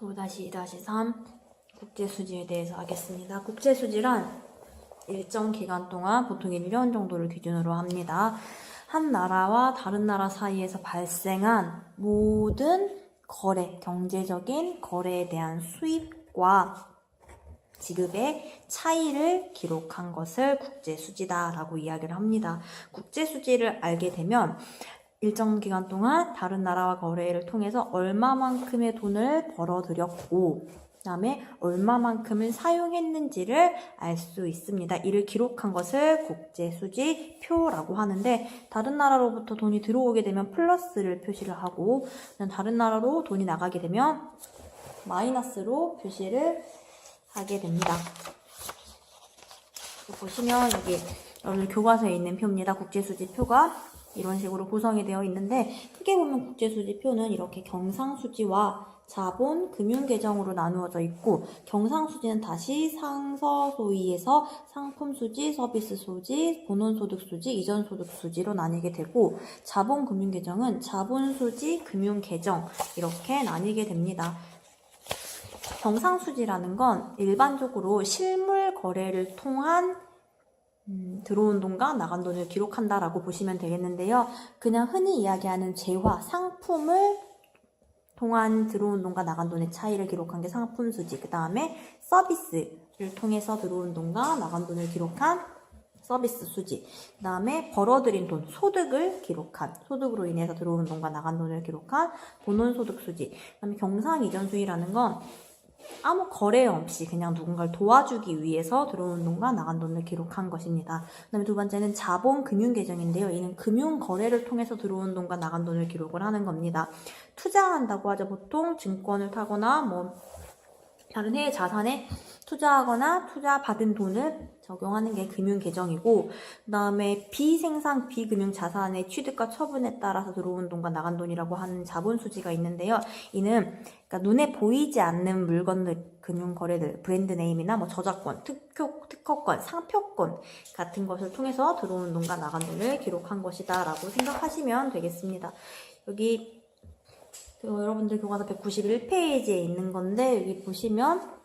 5-2-3 국제수지에 대해서 하겠습니다. 국제수지란 일정 기간 동안 보통 1년 정도를 기준으로 합니다. 한 나라와 다른 나라 사이에서 발생한 모든 거래, 경제적인 거래에 대한 수입과 지급의 차이를 기록한 것을 국제수지다라고 이야기를 합니다. 국제수지를 알게 되면 일정 기간 동안 다른 나라와 거래를 통해서 얼마만큼의 돈을 벌어들였고, 그 다음에 얼마만큼을 사용했는지를 알 수 있습니다. 이를 기록한 것을 국제수지표라고 하는데, 다른 나라로부터 돈이 들어오게 되면 플러스를 표시를 하고, 다른 나라로 돈이 나가게 되면 마이너스로 표시를 하게 됩니다. 보시면 여기 여러분 교과서에 있는 표입니다. 국제수지표가 이런 식으로 구성이 되어 있는데 크게 보면 국제수지표는 이렇게 경상수지와 자본, 금융계정으로 나누어져 있고 경상수지는 다시 상서소위에서 상품수지, 서비스수지, 본원소득수지, 이전소득수지로 나뉘게 되고 자본, 금융계정은 자본수지, 금융계정 이렇게 나뉘게 됩니다. 경상수지라는 건 일반적으로 실물 거래를 통한 음, 들어온 돈과 나간 돈을 기록한다라고 보시면 되겠는데요. 그냥 흔히 이야기하는 재화, 상품을 통한 들어온 돈과 나간 돈의 차이를 기록한 게 상품 수지. 그 다음에 서비스를 통해서 들어온 돈과 나간 돈을 기록한 서비스 수지. 그 다음에 벌어들인 돈, 소득을 기록한, 소득으로 인해서 들어오는 돈과 나간 돈을 기록한 본원 소득 수지. 그 다음에 경상 이전 수위라는 건 아무 거래 없이 그냥 누군가를 도와주기 위해서 들어오는 돈과 나간 돈을 기록한 것입니다. 그 다음에 두 번째는 자본 금융 계정인데요. 이는 금융 거래를 통해서 들어오는 돈과 나간 돈을 기록을 하는 겁니다. 투자한다고 하죠. 보통 증권을 타거나 뭐 다른 해외 자산에 투자하거나 투자 받은 돈을 적용하는 게 금융 계정이고 그다음에 비생산 비금융 자산의 취득과 처분에 따라서 들어온 돈과 나간 돈이라고 하는 자본 수지가 있는데요. 이는 그러니까 눈에 보이지 않는 물건들 금융 거래들 브랜드 네임이나 뭐 저작권, 특효, 특허권, 상표권 같은 것을 통해서 들어오는 돈과 나간 돈을 기록한 것이다라고 생각하시면 되겠습니다. 여기 그 여러분들 교과서 191페이지에 있는 건데 여기 보시면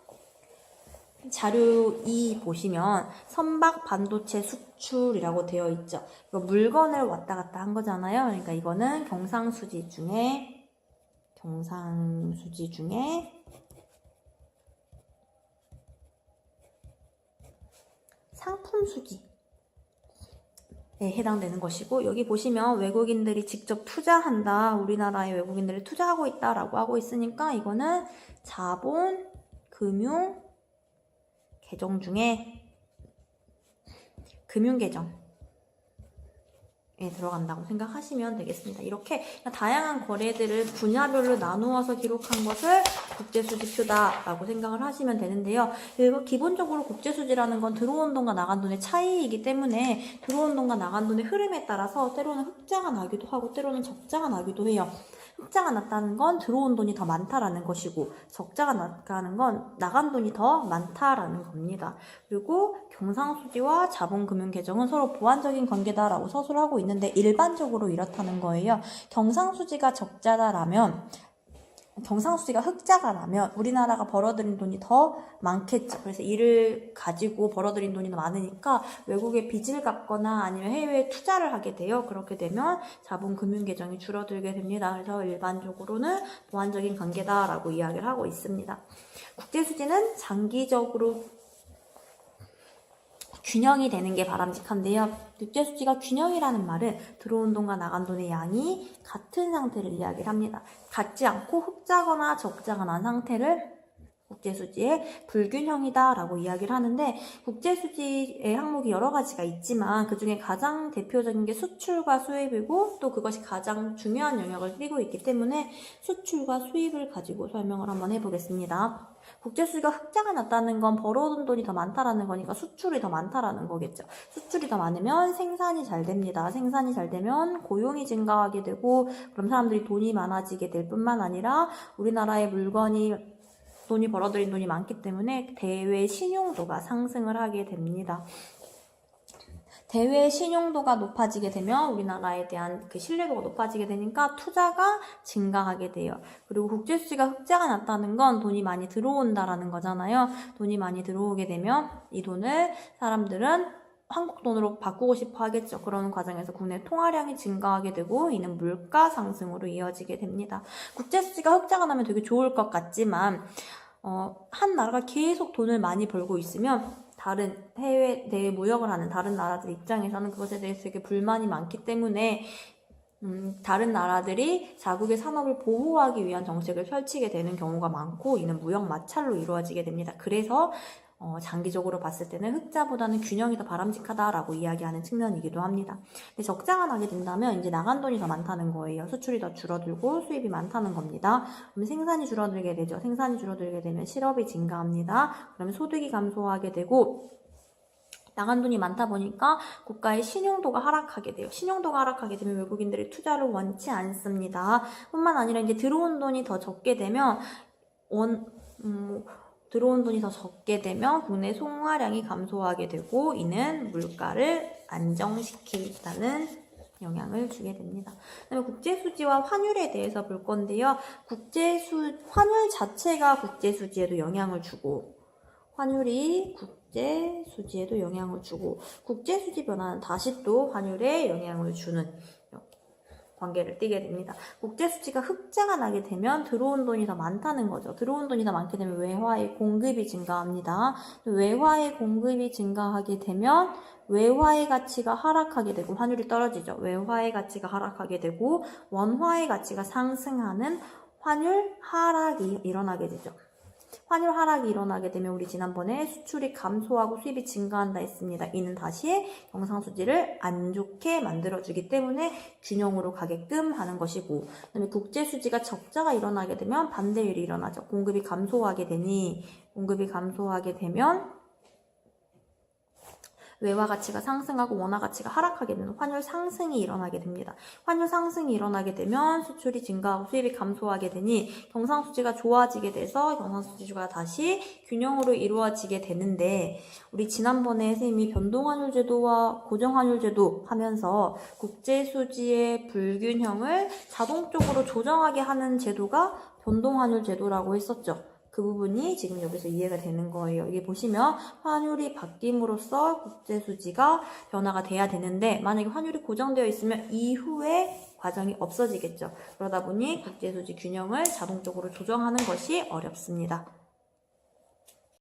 자료 2 보시면 선박 반도체 수출이라고 되어 있죠. 이거 물건을 왔다 갔다 한 거잖아요. 그러니까 이거는 경상수지 중에 경상수지 중에 상품 수지 에 해당되는 것이고 여기 보시면 외국인들이 직접 투자한다. 우리나라의 외국인들이 투자하고 있다 라고 하고 있으니까 이거는 자본, 금융, 계정 중에 금융 계정 에 들어간다고 생각하시면 되겠습니다. 이렇게 다양한 거래들을 분야별로 나누어서 기록한 것을 국제수지표다라고 생각을 하시면 되는데요. 그리고 기본적으로 국제수지라는 건 들어온 돈과 나간 돈의 차이이기 때문에 들어온 돈과 나간 돈의 흐름에 따라서 때로는 흑자가 나기도 하고 때로는 적자가 나기도 해요. 흑자가 났다는 건 들어온 돈이 더 많다라는 것이고 적자가 났다는 건 나간 돈이 더 많다라는 겁니다. 그리고 경상수지와 자본금융계정은 서로 보완적인 관계다라고 서술을 하고 있는 데 일반적으로 이렇다는 거예요. 경상수지가 적자다라면 경상수지가 흑자가 나면 우리나라가 벌어들인 돈이 더 많겠죠. 그래서 이를 가지고 벌어들인 돈이 더 많으니까 외국에 빚을 갚거나 아니면 해외에 투자를 하게 돼요. 그렇게 되면 자본 금융 계정이 줄어들게 됩니다. 그래서 일반적으로는 보완적인 관계다라고 이야기를 하고 있습니다. 국제수지는 장기적으로 균형이 되는 게 바람직한데요. 국제수지가 균형이라는 말은 들어온 돈과 나간 돈의 양이 같은 상태를 이야기를 합니다. 같지 않고 흑자거나 적자가 난 상태를 국제수지의 불균형이다라고 이야기를 하는데 국제수지의 항목이 여러 가지가 있지만 그 중에 가장 대표적인 게 수출과 수입이고 또 그것이 가장 중요한 영역을 띠고 있기 때문에 수출과 수입을 가지고 설명을 한번 해보겠습니다. 국제수지가 흑자가 났다는 건 벌어둔 돈이 더 많다라는 거니까 수출이 더 많다라는 거겠죠. 수출이 더 많으면 생산이 잘 됩니다. 생산이 잘 되면 고용이 증가하게 되고 그럼 사람들이 돈이 많아지게 될 뿐만 아니라 우리나라의 물건이 돈이 벌어들인 돈이 많기 때문에 대외 신용도가 상승을 하게 됩니다. 대외 신용도가 높아지게 되면 우리나라에 대한 그 신뢰도가 높아지게 되니까 투자가 증가하게 돼요. 그리고 국제 수지가 흑자가 났다는 건 돈이 많이 들어온다라는 거잖아요. 돈이 많이 들어오게 되면 이 돈을 사람들은 한국 돈으로 바꾸고 싶어 하겠죠. 그런 과정에서 국내 통화량이 증가하게 되고 이는 물가 상승으로 이어지게 됩니다. 국제 수지가 흑자가 나면 되게 좋을 것 같지만 어, 한 나라가 계속 돈을 많이 벌고 있으면 다른 해외 내 무역을 하는 다른 나라들 입장에서는 그것에 대해서 되게 불만이 많기 때문에 음, 다른 나라들이 자국의 산업을 보호하기 위한 정책을 펼치게 되는 경우가 많고 이는 무역 마찰로 이루어지게 됩니다. 그래서 어, 장기적으로 봤을 때는 흑자보다는 균형이 더 바람직하다라고 이야기하는 측면이기도 합니다. 근데 적자가 나게 된다면 이제 나간 돈이 더 많다는 거예요. 수출이 더 줄어들고 수입이 많다는 겁니다. 그럼 생산이 줄어들게 되죠. 생산이 줄어들게 되면 실업이 증가합니다. 그러면 소득이 감소하게 되고 나간 돈이 많다 보니까 국가의 신용도가 하락하게 돼요. 신용도가 하락하게 되면 외국인들이 투자를 원치 않습니다. 뿐만 아니라 이제 들어온 돈이 더 적게 되면 원, 음, 들어온 돈이 더 적게 되면 국내 송화량이 감소하게 되고 이는 물가를 안정시키다는 영향을 주게 됩니다. 그다음에 국제 수지와 환율에 대해서 볼 건데요. 국제 수 환율 자체가 국제 수지에도 영향을 주고 환율이 국제 수지에도 영향을 주고 국제 수지 변화는 다시 또 환율에 영향을 주는 관계를 띠게 됩니다. 국제 수지가 흑자가 나게 되면 들어온 돈이 더 많다는 거죠. 들어온 돈이 더 많게 되면 외화의 공급이 증가합니다. 외화의 공급이 증가하게 되면 외화의 가치가 하락하게 되고 환율이 떨어지죠. 외화의 가치가 하락하게 되고 원화의 가치가 상승하는 환율 하락이 일어나게 되죠. 환율 하락이 일어나게 되면 우리 지난번에 수출이 감소하고 수입이 증가한다 했습니다. 이는 다시 경상수지를 안 좋게 만들어주기 때문에 균형으로 가게끔 하는 것이고 그다음에 국제수지가 적자가 일어나게 되면 반대일이 일어나죠. 공급이 감소하게 되니 공급이 감소하게 되면 외화 가치가 상승하고 원화 가치가 하락하게 되는 환율 상승이 일어나게 됩니다. 환율 상승이 일어나게 되면 수출이 증가하고 수입이 감소하게 되니 경상수지가 좋아지게 돼서 경상수지가 다시 균형으로 이루어지게 되는데 우리 지난번에 선생님이 변동환율 제도와 고정환율 제도 하면서 국제수지의 불균형을 자동적으로 조정하게 하는 제도가 변동환율 제도라고 했었죠. 그 부분이 지금 여기서 이해가 되는 거예요. 이게 보시면 환율이 바뀜으로써 국제 수지가 변화가 돼야 되는데 만약에 환율이 고정되어 있으면 이후에 과정이 없어지겠죠. 그러다 보니 국제 수지 균형을 자동적으로 조정하는 것이 어렵습니다.